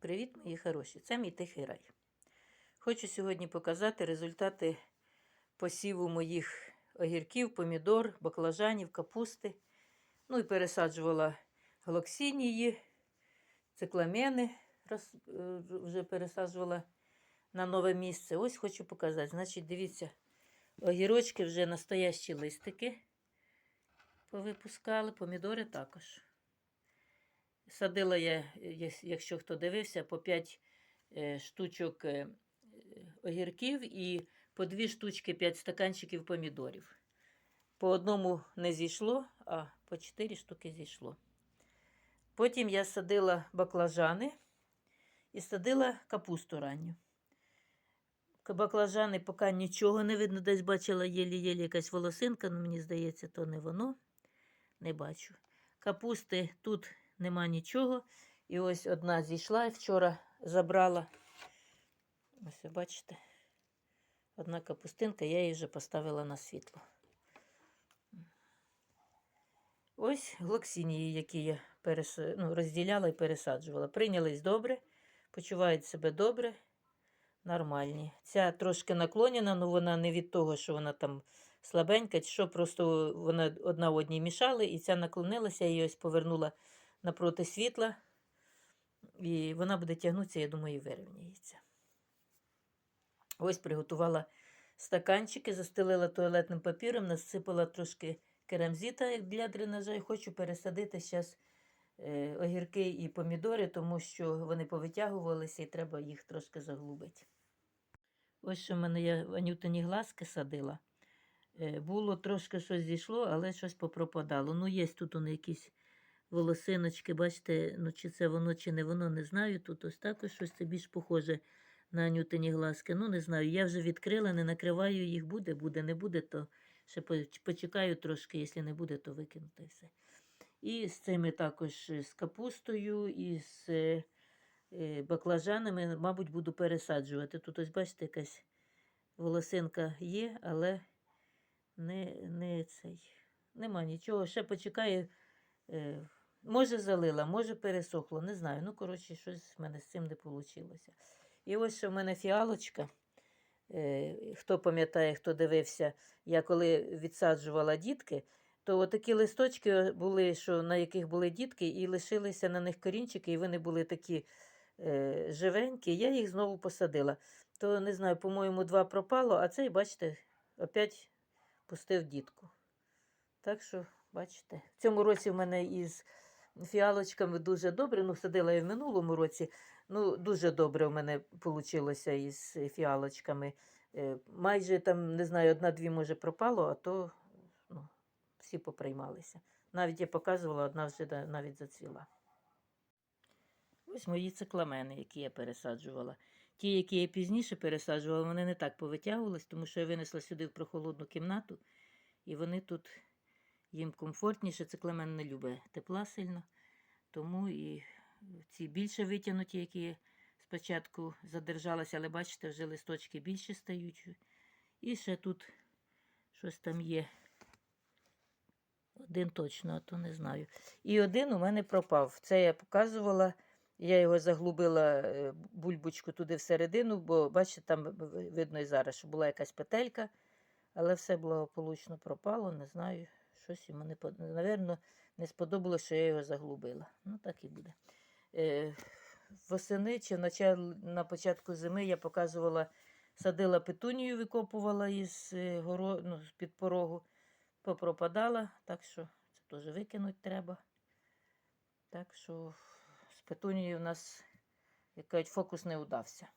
Привіт, мої хороші! Це мій тихий рай. Хочу сьогодні показати результати посіву моїх огірків, помідор, баклажанів, капусти. Ну і пересаджувала глоксинії, цикламени, роз, е, вже пересаджувала на нове місце. Ось хочу показати. Значить, дивіться, огірочки вже настоящі листики повипускали, помідори також. Садила я, якщо хто дивився, по 5 штучок е, е, огірків і по 2 штучки 5 стаканчиків помідорів. По одному не зійшло, а по 4 штуки зійшло. Потім я садила баклажани і садила капусту ранню. Баклажани поки нічого не видно, десь бачила єлі-єлі якась волосинка, але мені здається, то не воно. Не бачу. Капусти тут нема нічого. І ось одна зійшла і вчора забрала. Ось ви бачите. Одна капустинка, я її вже поставила на світло. Ось глоксинії, які я перес... ну, розділяла і пересаджувала. Прийнялись добре, почувають себе добре, нормальні. Ця трошки наклонена, але вона не від того, що вона там слабенька, що просто вона одна одній мішали, і ця наклонилася, я її ось повернула напроти світла. І вона буде тягнутися, я думаю, і вирівняється. Ось приготувала стаканчики, застелила туалетним папіром, насипала трошки керамзита для дренажа і хочу пересадити зараз е, огірки і помідори, тому що вони повитягувалися і треба їх трошки заглубити. Ось що в мене я анютині глазки садила. Е, було трошки щось зійшло, але щось попропадало. Ну, є тут вони якісь волосиночки, бачите, ну чи це воно, чи не воно, не знаю. Тут ось також щось це більш похоже на анютині глазки. Ну, не знаю. Я вже відкрила, не накриваю їх, буде, буде, не буде, то ще почекаю трошки, якщо не буде, то викину та й все. І з цими також е, з капустою, і з е, е, баклажанами, мабуть, буду пересаджувати. Тут ось, бачите, якась волосинка є, але не, не цей. Нема нічого. Ще почекаю. Може залила, може пересохло, не знаю. Ну, коротше, щось в мене з цим не вийшло. І ось ще в мене фіалочка. Е, хто пам'ятає, хто дивився, я коли відсаджувала дітки, то такі листочки були, що на яких були дітки, і лишилися на них корінчики, і вони були такі е, живенькі. Я їх знову посадила. То не знаю, по-моєму, два пропало, а цей, бачите, опять пустив дітку. Так що, бачите, в цьому році в мене із фіалочками дуже добре. Ну, садила я в минулому році. Ну, дуже добре в мене вийшло із фіалочками. Е, Майже там, не знаю, одна-дві, може, пропало, а то ну, всі поприймалися. Навіть я показувала, одна вже навіть зацвіла. Ось мої цикламени, які я пересаджувала. Ті, які я пізніше пересаджувала, вони не так повитягувались, тому що я винесла сюди в прохолодну кімнату, і вони тут їм комфортніше. Цикламен не любить тепла сильно, тому і ці більше витягнуті, які спочатку задержалися, але бачите, вже листочки більше стають. І ще тут щось там є. Один точно, а то не знаю. І один у мене пропав. Це я показувала. Я його заглубила е, бульбочку туди всередину, бо бачите, там видно і зараз, що була якась петелька, але все благополучно пропало. Не знаю, щось йому не под... Навірно, не сподобалося, що я його заглубила. Ну, так і буде. Е, восени чи на початку зими я показувала, садила петунію, викопувала із е, горо... ну, з-під порогу, попропадала, так що це теж викинути треба. Так що з петунією у нас, як кажуть, фокус не удався.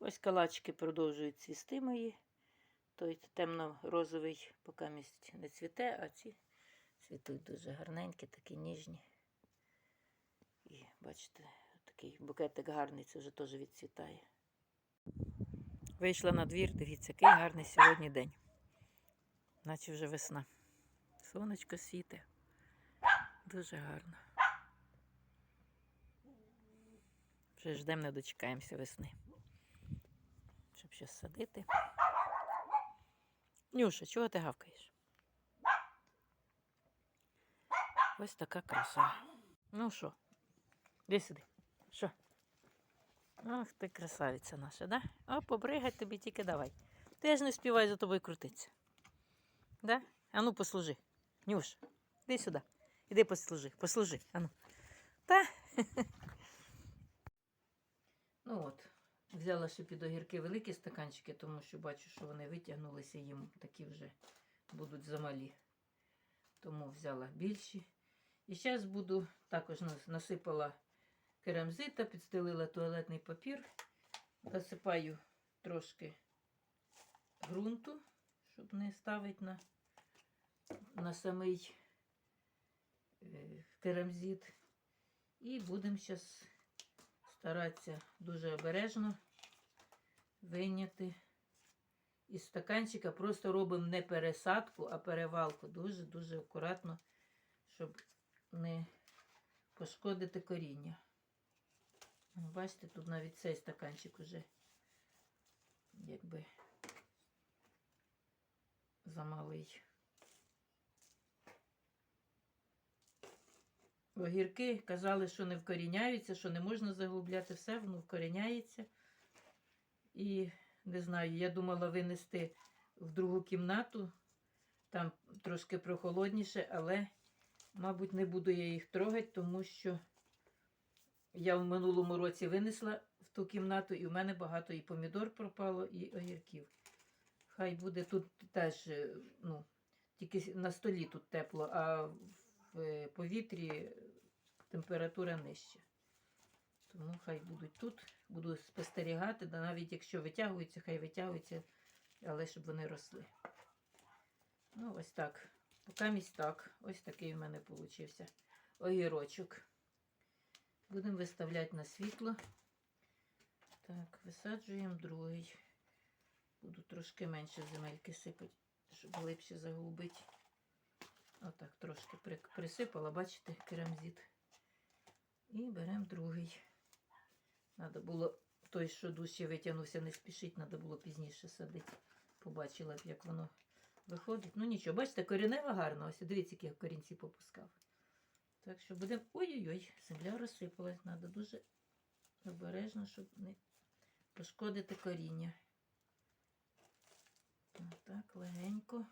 Ось калачки продовжують цвісти мої. Той темно-розовий поки місць не цвіте, а ці цвітуть дуже гарненькі, такі ніжні. І бачите, такий букетик гарний, це вже теж відцвітає. Вийшла на двір, дивіться, який гарний сьогодні день. Наче вже весна. Сонечко світе. Дуже гарно. Вже ждемо, не дочекаємося весни. Щоб щось садити. Нюша, чого ти гавкаєш? Ось така краса. Ну що, де сюди? Що? Ах ти красавиця наша, да? О, побригать тобі тільки давай. Ти ж не співаю за тобою крутитися. Да? Ану, послужи. Нюш, іди сюди. Іди послужи, послужи. Ану. Та. ну от, взяла ще під огірки великі стаканчики, тому що бачу, що вони витягнулися їм такі вже будуть замалі. Тому взяла більші. І зараз буду також насипала керамзита, підстелила туалетний папір, засипаю трошки ґрунту, щоб не ставити на, на самий е, керамзит. І будемо зараз старатися дуже обережно вийняти із стаканчика. Просто робимо не пересадку, а перевалку. Дуже-дуже акуратно, щоб не пошкодити коріння. Ну, Бачите, тут навіть цей стаканчик уже якби замалий. Огірки казали, що не вкоріняються, що не можна заглубляти все, воно вкоріняється. І не знаю, я думала винести в другу кімнату, там трошки прохолодніше, але, мабуть, не буду я їх трогати, тому що я в минулому році винесла в ту кімнату, і в мене багато і помідор пропало, і огірків. Хай буде тут теж, ну, тільки на столі тут тепло, а в е, повітрі температура нижча. Тому хай будуть тут, буду спостерігати, навіть якщо витягуються, хай витягуються, але щоб вони росли. Ну, ось так. Поки місць так. Ось такий в мене получився огірочок. Будемо виставляти на світло. Так, висаджуємо другий. Буду трошки менше земельки сипати, щоб глибше заглубити. Отак трошки присипала, бачите, керамзит. І беремо другий. Надо було той, що дужче витягнувся, не спішить, треба було пізніше садити. Побачила як воно виходить. Ну нічого, бачите, корінева гарна. Ось дивіться, які я корінці попускав. Так що будемо. Ой-ой-ой, земля розсипалась. Треба дуже обережно, щоб не пошкодити коріння. Отак, легенько.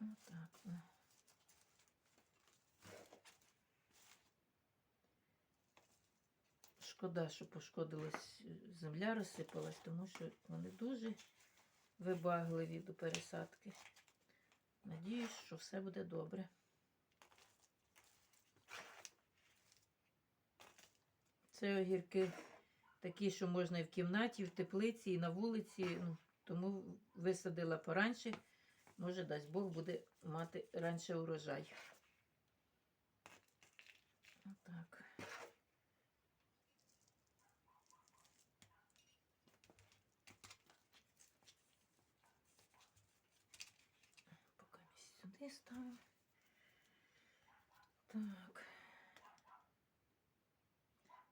Отак. Шкода, що пошкодилась е, земля, розсипалась, тому що вони дуже вибагливі до пересадки. Надіюсь, що все буде добре. Це огірки такі, що можна і в кімнаті, і в теплиці, і на вулиці. Ну, тому висадила пораньше. Може, дасть Бог буде мати раніше урожай. Отак. Поки ми сюди ставимо. Так.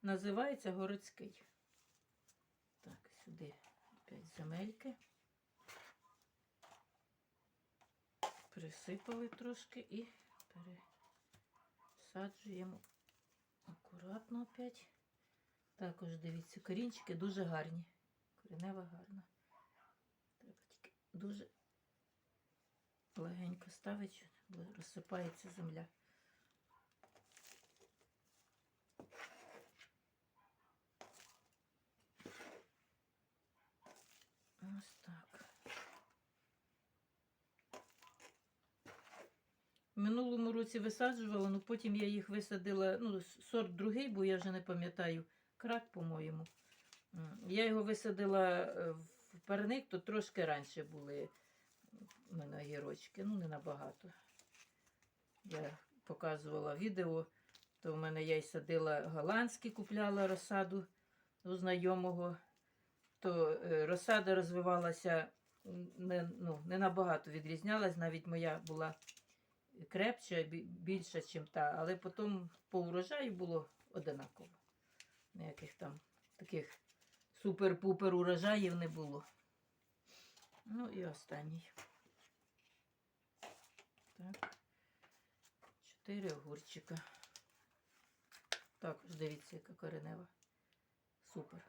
Називається городський. Так, сюди опять земельки. Присипали трошки і пересаджуємо акуратно опять. Також дивіться, корінчики дуже гарні. Коренева гарна. Треба тільки дуже легенько ставити, бо розсипається земля. Ось так. В минулому році висаджувала, але потім я їх висадила, ну, сорт другий, бо я вже не пам'ятаю, крак, по-моєму. Я його висадила е, в парник, то трошки раніше були у мене огірочки, ну не набагато. Я показувала відео, то в мене я й садила голландські, купляла розсаду у знайомого, то е, розсада розвивалася не, ну, не набагато відрізнялась, навіть моя була крепче, бі- більша, ніж та, але потім по урожаю було одинаково. Ніяких там таких супер-пупер урожаїв не було. Ну і останній. Так. Чотири огурчика. Також дивіться, яка коренева. Супер.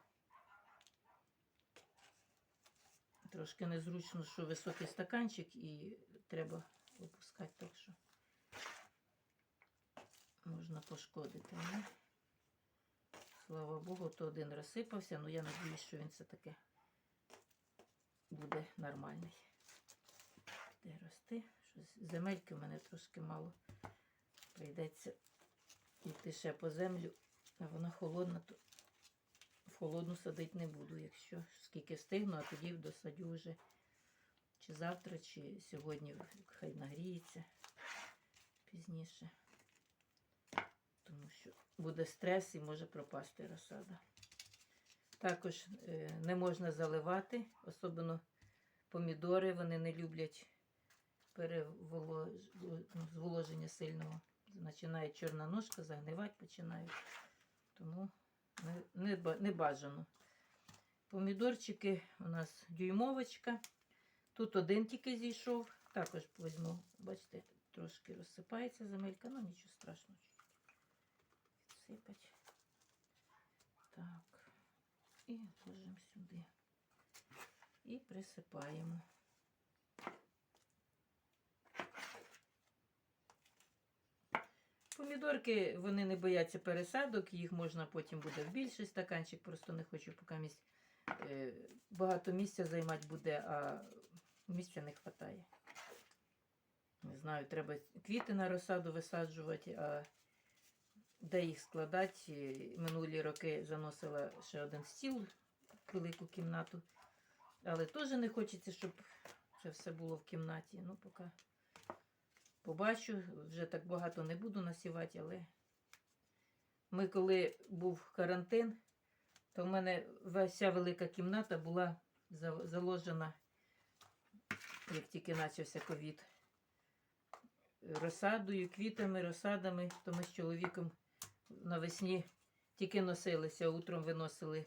Трошки незручно, що високий стаканчик і треба опускати так, що можна пошкодити. Ну, слава Богу, то один розсипався, але я надіюсь, що він все-таки буде нормальний. Де рости? Щось земельки в мене трошки мало. Прийдеться йти ще по землю, а вона холодна, то в холодну садити не буду, якщо скільки встигну, а тоді досадю вже чи завтра, чи сьогодні хай нагріється пізніше. Тому що буде стрес і може пропасти розсада. Також е, не можна заливати, особливо помідори, вони не люблять ну, зволоження сильного. Починає чорна ножка, загнивати починають. Тому не, не, не бажано. Помідорчики у нас дюймовочка. Тут один тільки зійшов. Також візьму, бачите, трошки розсипається земелька, ну нічого страшного. Відсипать. Так. І ложимо сюди. І присипаємо. Помідорки вони не бояться пересадок, їх можна потім буде в більший стаканчик, просто не хочу поки місць, е, багато місця займати буде, а місця не вистачає. Не знаю, треба квіти на розсаду висаджувати, а де їх складати. Е, Минулі роки заносила ще один стіл в велику кімнату, але теж не хочеться, щоб це все було в кімнаті. Ну, поки побачу, вже так багато не буду насівати, але ми, коли був карантин, то в мене вся велика кімната була заложена, як тільки почався ковід, розсадою, квітами, розсадами, то ми з чоловіком навесні тільки носилися, утром виносили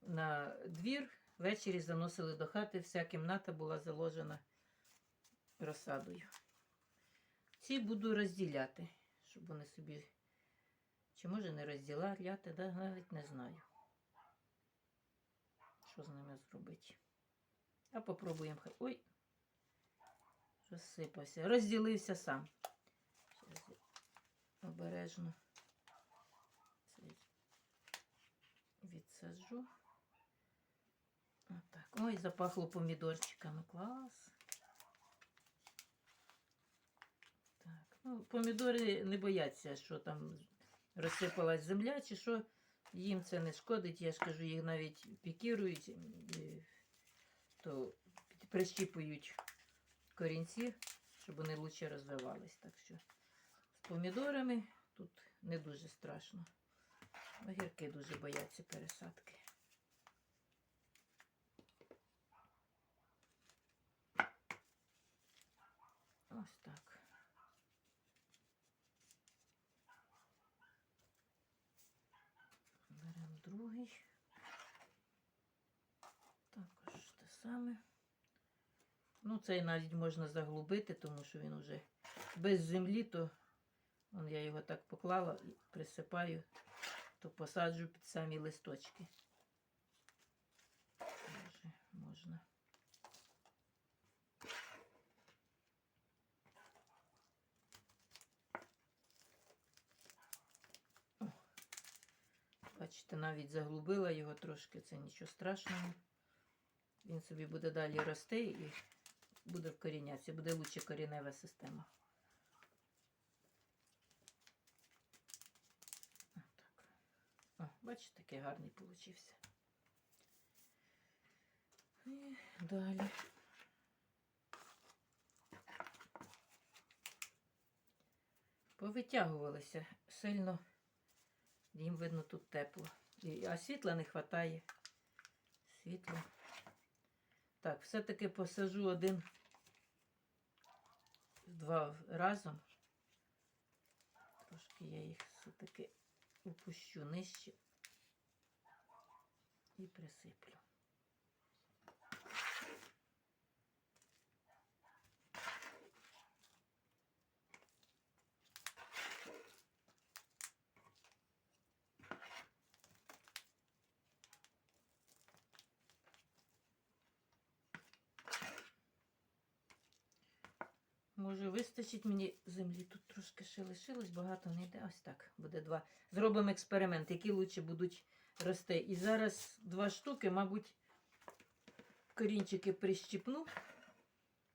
на двір, ввечері заносили до хати, вся кімната була заложена розсадою. Ці буду розділяти, щоб вони собі. Чи може не розділяти, да? навіть не знаю. Що з ними зробити. А попробуємо. Ой! Розсипався. Розділився сам. Зараз обережно відсаджу. Отак. Ой, запахло помідорчиками. Клас. Так, ну, помідори не бояться, що там розсипалась земля, чи що їм це не шкодить. Я ж кажу, їх навіть пікірують, е, то прищіпують корінці, щоб вони краще розвивались. Так що з помідорами тут не дуже страшно. Огірки дуже бояться пересадки. Ось так. Беремо другий. Також те саме. Ну, цей навіть можна заглубити, тому що він уже без землі, то вон я його так поклала і присипаю, то посаджу під самі листочки. Вже можна. Бачите, навіть заглубила його трошки, це нічого страшного. Він собі буде далі рости і буде вкорінятися, буде лучше корінева система. Отак. О, бачите, такий гарний получився. І далі. Повитягувалися сильно. Їм видно тут тепло. А світла не вистачає. Світло. Так, все-таки посажу один два разом. Трошки я їх все-таки опущу нижче і присиплю. може вистачить мені землі. Тут трошки ще лишилось, багато не йде. Ось так, буде два. Зробимо експеримент, які лучше будуть рости. І зараз два штуки, мабуть, корінчики прищіпну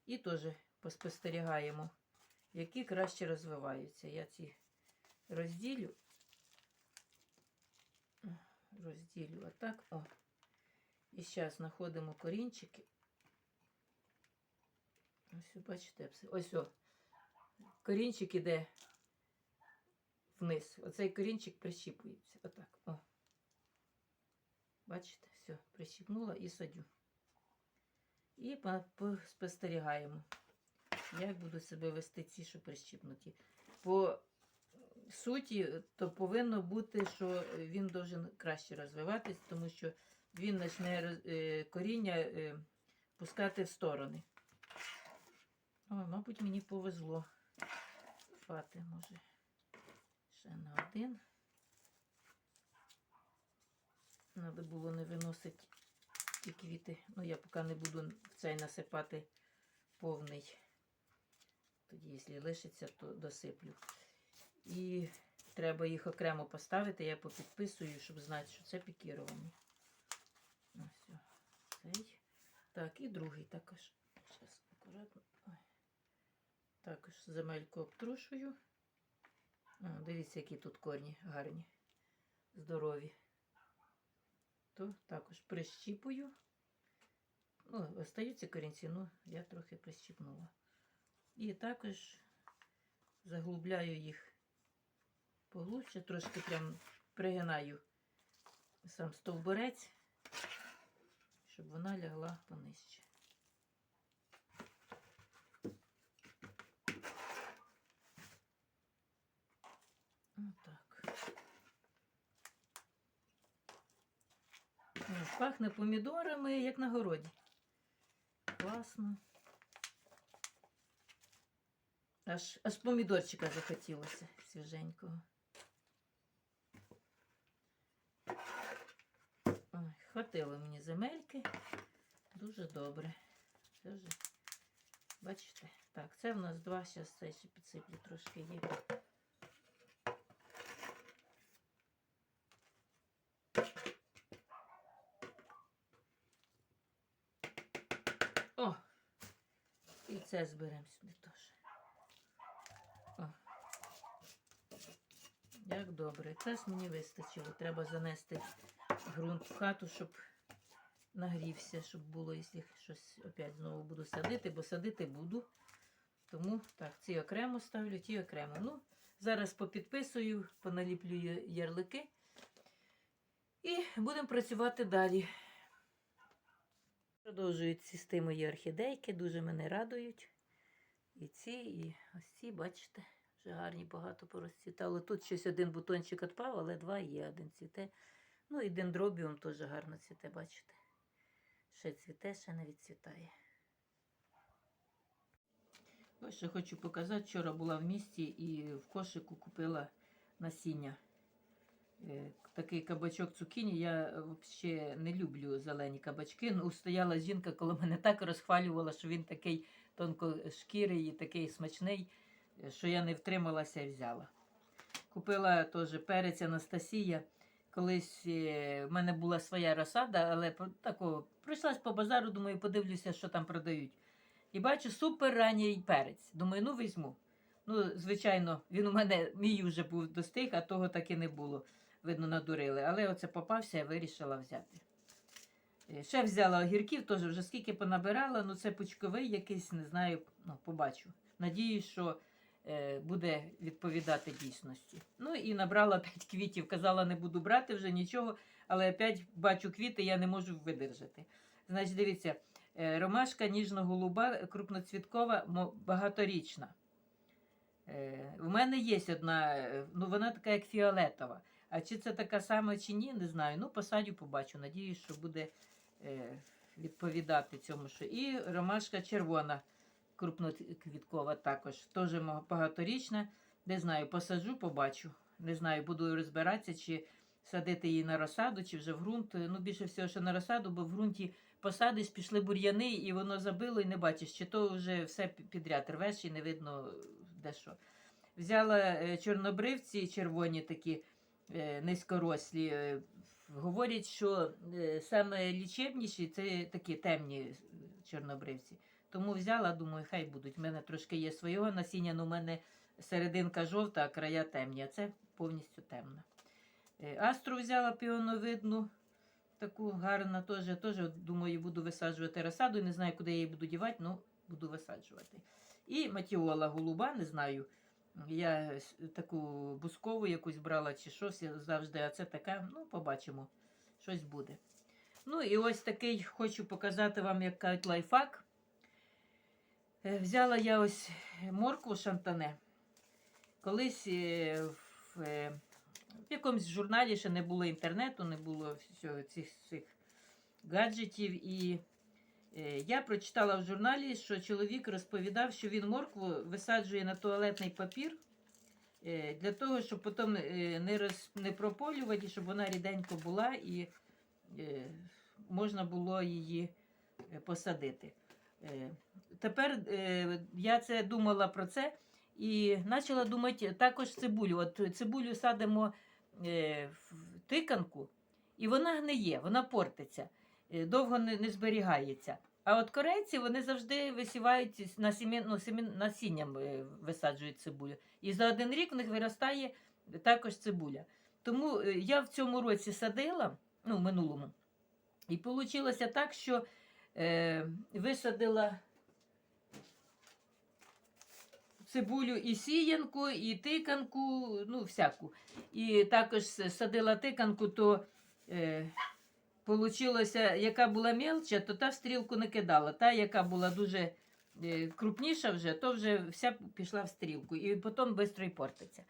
і теж поспостерігаємо, які краще розвиваються. Я ці розділю. Розділю отак. О. І зараз знаходимо корінчики. Ось, бачите, ось о. Корінчик іде вниз. Оцей корінчик прищіпується. Отак. О. Бачите, все, прищіпнула і садю. І по- по- спостерігаємо, як будуть себе вести ці, що прищіпнуті. По суті, то повинно бути, що він должен краще розвиватись, тому що він почне е, коріння е, пускати в сторони. Ой, мабуть, мені повезло. Фати, може, ще на один. Надо було не виносити ті квіти. Ну, я поки не буду в цей насипати повний. Тоді, якщо лишиться, то досиплю. І треба їх окремо поставити. Я попідписую, щоб знати, що це пікіровані. Ось, цей. Так, і другий також. Зараз акуратно. Також земельку обтрушую. О, дивіться, які тут корні гарні, здорові. То також прищіпую. Ну, остаються корінці, ну я трохи прищіпнула. І також заглубляю їх поглубже, трошки прям пригинаю сам стовбурець, щоб вона лягла понижче. Отак. О, Пахне помідорами, як на городі. Класно. Аж, аж помідорчика захотілося свіженького. Ой, хватило мені земельки. Дуже добре. Це бачите? Так, це в нас два, зараз це ще підсиплю трошки є. О! І це зберемо сюди теж. О. Як добре. Якраз мені вистачило. Треба занести ґрунт в хату, щоб нагрівся, щоб було, якщо щось опять знову буду садити, бо садити буду. Тому так, ці окремо ставлю, ті окремо. Ну, зараз попідписую, поналіплюю ярлики. І будемо працювати далі. Продовжують цвісти мої орхідейки, дуже мене радують. І ці, і ось ці, бачите, вже гарні багато порозцвітало. Тут щось один бутончик відпав, але два є, один цвіте. Ну і дендробіум теж гарно цвіте, бачите. Ще цвіте, ще не відцвітає. Ось що хочу показати. Вчора була в місті і в кошику купила насіння. Е, Такий кабачок цукіні. Я взагалі не люблю зелені кабачки. Ну, стояла жінка, коли мене так розхвалювала, що він такий тонкошкірий і такий смачний, що я не втрималася і взяла. Купила теж перець Анастасія. Колись е, в мене була своя розсада, але по- тако, по базару, думаю, подивлюся, що там продають. І бачу супер ранній перець. Думаю, ну візьму. Ну, звичайно, він у мене мій вже був достиг, а того так і не було. Видно, надурили. Але оце попався, я вирішила взяти. Е, Ще взяла огірків, теж вже скільки понабирала, ну це пучковий якийсь, не знаю, ну, побачу. Надіюсь, що е, буде відповідати дійсності. Ну і набрала 5 квітів. Казала, не буду брати вже нічого, але опять бачу квіти, я не можу видержати. Значить, дивіться, е, ромашка ніжно-голуба, крупноцвіткова, багаторічна. В мене є одна, ну вона така, як фіолетова. А чи це така сама, чи ні, не знаю. Ну, посадю, побачу. Надіюсь, що буде е, відповідати цьому. Що... І ромашка червона, крупноквіткова також. Теж багаторічна. Не знаю, посаджу, побачу. Не знаю, буду розбиратися, чи садити її на розсаду чи вже в ґрунт. Ну, більше всього, що на розсаду, бо в ґрунті посадиш, пішли бур'яни, і воно забило, і не бачиш, чи то вже все підряд рвеш і не видно де що. Взяла е, чорнобривці червоні такі низькорослі. е, Говорять, що е, саме лічебніші це такі темні е, чорнобривці. Тому взяла, думаю, хай будуть. У мене трошки є свого насіння, але у мене серединка жовта, а края темні, а це повністю темна. Е, Астру взяла піоновидну, таку гарну теж. Теж, думаю, буду висаджувати розсаду. Не знаю, куди я її буду дівати, але буду висаджувати. І матіола голуба, не знаю. Я таку бускову якусь брала чи щось завжди, а це така, ну, побачимо, щось буде. Ну і ось такий хочу показати вам, як кажуть, лайфхак. Е, Взяла я ось моркву шантане. Колись е, в, е, в якомусь журналі ще не було інтернету, не було всього цих, цих гаджетів. І е, я прочитала в журналі, що чоловік розповідав, що він моркву висаджує на туалетний папір е, для того, щоб потім е, не, роз, не прополювати, щоб вона ріденько була і е, можна було її е, посадити. Е, Тепер е, я це думала про це і почала думати також цибулю. От цибулю садимо е, в тиканку, і вона гниє, вона портиться, е, довго не, не зберігається. А от корейці вони завжди висівають на сім'я, ну, сім'я- насінням е, висаджують цибулю. І за один рік в них виростає також цибуля. Тому е, я в цьому році садила, ну, в минулому, і вийшло так, що е, висадила цибулю і сіянку, і тиканку, ну, всяку. І також садила тиканку, то е, получилося, яка була мелча, то та в стрілку не кидала. Та, яка була дуже е, крупніша вже, то вже вся пішла в стрілку. І потім швидко і портиться.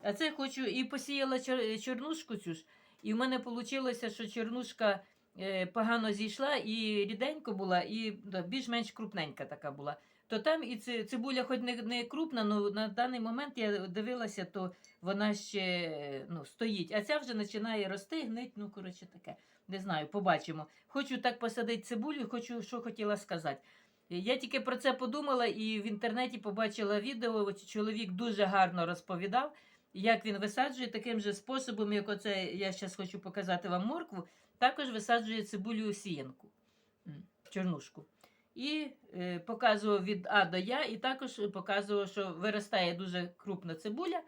А це хочу і посіяла чорнушку цю ж. І в мене вийшло, що чорнушка е, погано зійшла, і ріденько була, і більш-менш крупненька така була. То там і цибуля, хоч не, не крупна, але на даний момент я дивилася, то вона ще ну, стоїть. А ця вже починає рости, гнить, ну коротше таке. Не знаю, побачимо. Хочу так посадити цибулю, хочу, що хотіла сказати. Я тільки про це подумала і в інтернеті побачила відео. Чоловік дуже гарно розповідав, як він висаджує таким же способом, як оце я зараз хочу показати вам моркву, також висаджує цибулю сіянку, чорнушку. І е, показував від А до Я, і також показував, що виростає дуже крупна цибуля.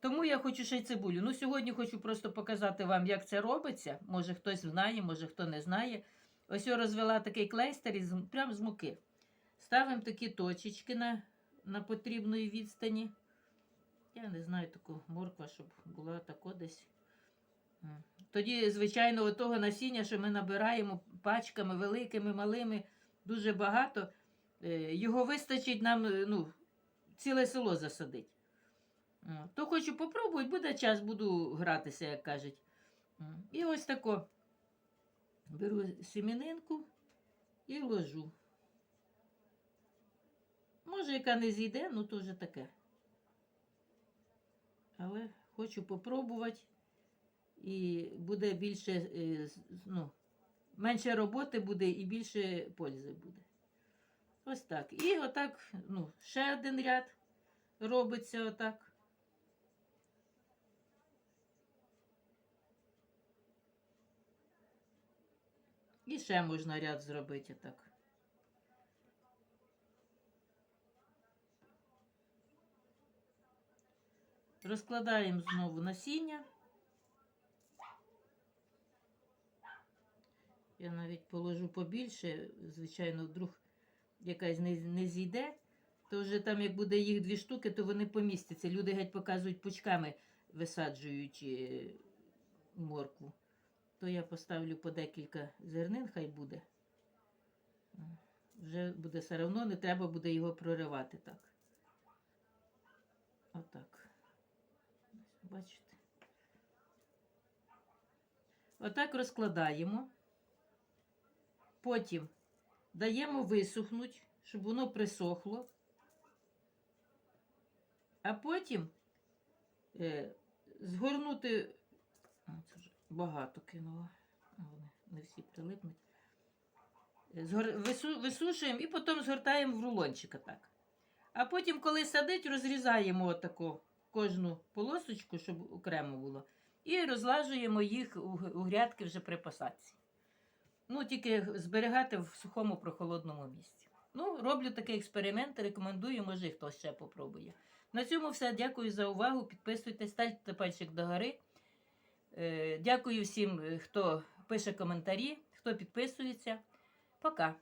Тому я хочу ще й цибулю. Ну, сьогодні хочу просто показати вам, як це робиться. Може хтось знає, може хто не знає. Ось я розвела такий клейстер із, прямо з муки. Ставимо такі точечки на, на потрібної відстані. Я не знаю таку морква, щоб була тако десь. Тоді, звичайно, того насіння, що ми набираємо пачками великими, малими, дуже багато. е, Його вистачить нам е, ну, ціле село засадить. То хочу попробувати, буде час, буду гратися, як кажуть. І ось тако беру сімінинку і ложу. Може, яка не зійде, ну то вже таке. Але хочу попробувати. І буде більше, е, ну, менше роботи буде і більше пользи буде. Ось так. І отак, ну, ще один ряд робиться отак. І ще можна ряд зробити так. Розкладаємо знову насіння. Я навіть положу побільше, звичайно, вдруг якась не, не зійде, то вже там, як буде їх дві штуки, то вони помістяться. Люди геть показують пучками, висаджують е, моркву. То я поставлю по декілька зернин, хай буде. Вже буде все одно, не треба буде його проривати так. Отак. Бачите? Отак розкладаємо. Потім даємо висохнути, щоб воно присохло. А потім е, згорнути. Це вже Багато кинула. Вони не всі прилипнуть. Е, Згор... Вису... Висушуємо і потім згортаємо в рулончика так. А потім, коли садить, розрізаємо отаку кожну полосочку, щоб окремо було. І розлажуємо їх у грядки вже при посадці. Ну, тільки зберігати в сухому прохолодному місці. Ну, роблю такий експеримент, рекомендую, може хтось ще попробує. На цьому все. Дякую за увагу. Підписуйтесь, ставте пальчик догори. Е, Дякую всім, е, хто пише коментарі, хто підписується. Пока.